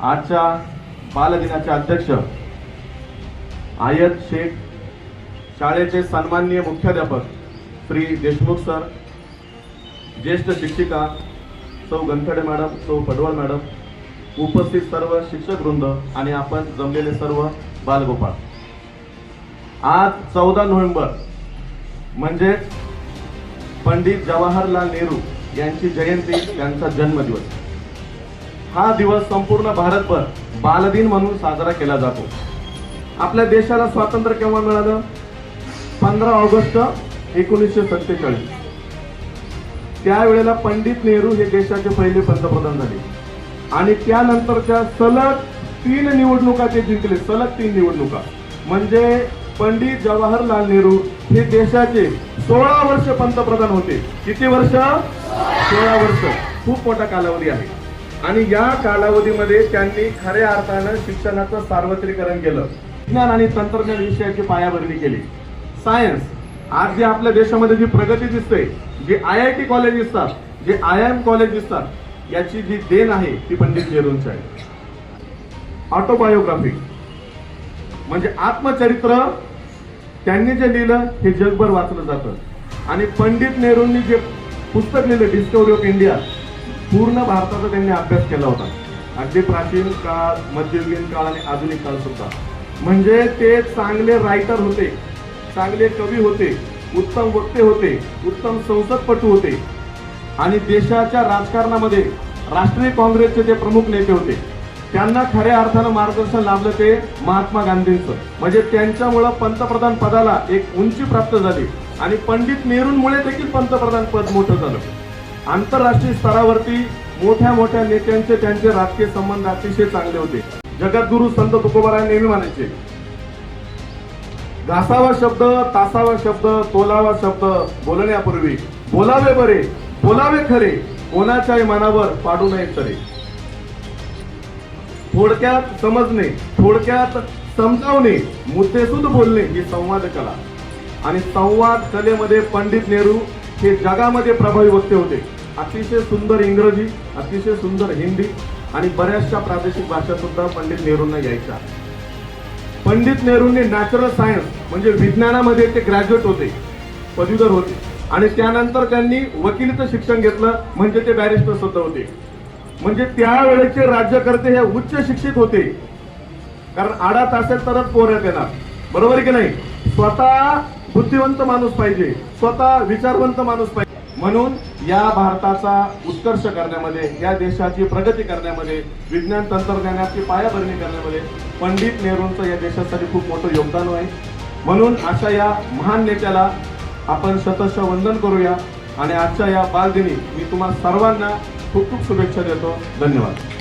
आजच्या बालदिनाचे अध्यक्ष आयत शेख शाळेचे सन्माननीय मुख्याध्यापक श्री देशमुख सर ज्येष्ठ शिक्षिका सौ गंथडे मॅडम सौ पडवळ मॅडम उपस्थित सर्व शिक्षक वृंद आणि आपण जमलेले सर्व बालगोपाळ. आज चौदा नोव्हेंबर म्हणजेच पंडित जवाहरलाल नेहरू यांची जयंती त्यांचा जन्मदिवस. हा दिवस संपूर्ण भारतभर बालदिन म्हणून साजरा केला जातो. आपल्या देशाला स्वातंत्र्य केव्हा मिळालं? पंधरा ऑगस्ट एकोणीसशे सत्तेचाळीस. त्यावेळेला पंडित नेहरू हे देशाचे पहिले पंतप्रधान झाले. आणि त्यानंतरच्या सलग तीन निवडणुका ते जिंकले. सलग तीन निवडणुका. म्हणजे पंडित जवाहरलाल नेहरू हे देशाचे सोळा वर्ष पंतप्रधान होते. किती वर्ष? सोळा वर्ष. खूप मोठा कालावधी आहे. आणि या कालावधीमध्ये त्यांनी खऱ्या अर्थानं शिक्षणाचं सार्वत्रिकरण केलं. विज्ञान आणि तंत्रज्ञान विषयाची पायाभरणी केली. सायन्स आज जे आपल्या देशामध्ये जी प्रगती दिसते जे आय आय टी कॉलेज दिसतात जे आय एम कॉलेज दिसतात याची जी देण आहे ती पंडित नेहरूंची आहे. ऑटोबायोग्राफी म्हणजे आत्मचरित्र त्यांनी जे लिहिलं हे जगभर वाचलं जातं. आणि पंडित नेहरूंनी जे पुस्तक लिहिलं डिस्कवरी ऑफ इंडिया पूर्ण भारताचा त्यांनी अभ्यास केला होता. अगदी प्राचीन काळ मध्ययुगीन काळ आणि आधुनिक काळ सुद्धा. म्हणजे ते चांगले रायटर होते चांगले कवी होते उत्तम वक्ते होते उत्तम संसदपटू होते. आणि देशाच्या राजकारणामध्ये राष्ट्रीय काँग्रेसचे ते प्रमुख नेते होते त्यांना खऱ्या अर्थानं मार्गदर्शन लाभलं ते महात्मा गांधींचं. म्हणजे त्यांच्यामुळं पंतप्रधान पदाला एक उंची प्राप्त झाली. आणि पंडित नेहरूंमुळे देखील पंतप्रधान पद मोठं झालं. आंतरराष्ट्रीय स्तरावरती मोठ्या मोठ्या नेत्यांचे त्यांचे राजकीय संबंध अतिशय चांगले होते. जगद्गुरु संत तुकोबाराय नेहमी म्हणायचे घासावा शब्द तासावा शब्द तोलावा शब्द बोलण्यापूर्वी बोलावे बरे बोलावे खरे कोणाच्याही मनावर पाडू नये तरे थोडक्यात समजणे थोडक्यात समजावणे मुद्देसूद बोलणे ही संवाद कला. आणि संवाद कलेमध्ये पंडित नेहरू हे जगामध्ये प्रभावी वक्ते होते. अतिशय सुंदर इंग्रजी अतिशय सुंदर हिंदी आणि बऱ्याचशा प्रादेशिक भाषा सुद्धा पंडित नेहरूंना यायच्या पंडित नेहरूंनी नॅचरल सायन्स म्हणजे विज्ञानामध्ये ते ग्रॅज्युएट होते पदवीधर होते आणि त्यानंतर त्यांनी वकिलीचं शिक्षण घेतलं म्हणजे ते बॅरिस्टर सुद्धा होते. म्हणजे त्यावेळेचे राज्यकर्ते हे उच्च शिक्षित होते. कारण आडात असेल तरच पोहण्यात येणार बरोबर आहे की नाही? स्वतः बुद्धिवंत माणूस पाहिजे. स्वतः विचारवंत माणूस पाहिजे. म्हणून या भारताचा उत्कर्ष करण्यामध्ये या देशाची प्रगती करण्यामध्ये विज्ञान तंत्रज्ञानाची पायाभरणी करण्यामध्ये पंडित नेहरूंचं या देशासाठी खूप मोठं योगदान आहे. म्हणून अशा या महान नेत्याला आपण शतश वंदन करूया आणि आजच्या या बालदिनी मी तुम्हाला सर्वांना खूप खूप शुभेच्छा देतो. धन्यवाद.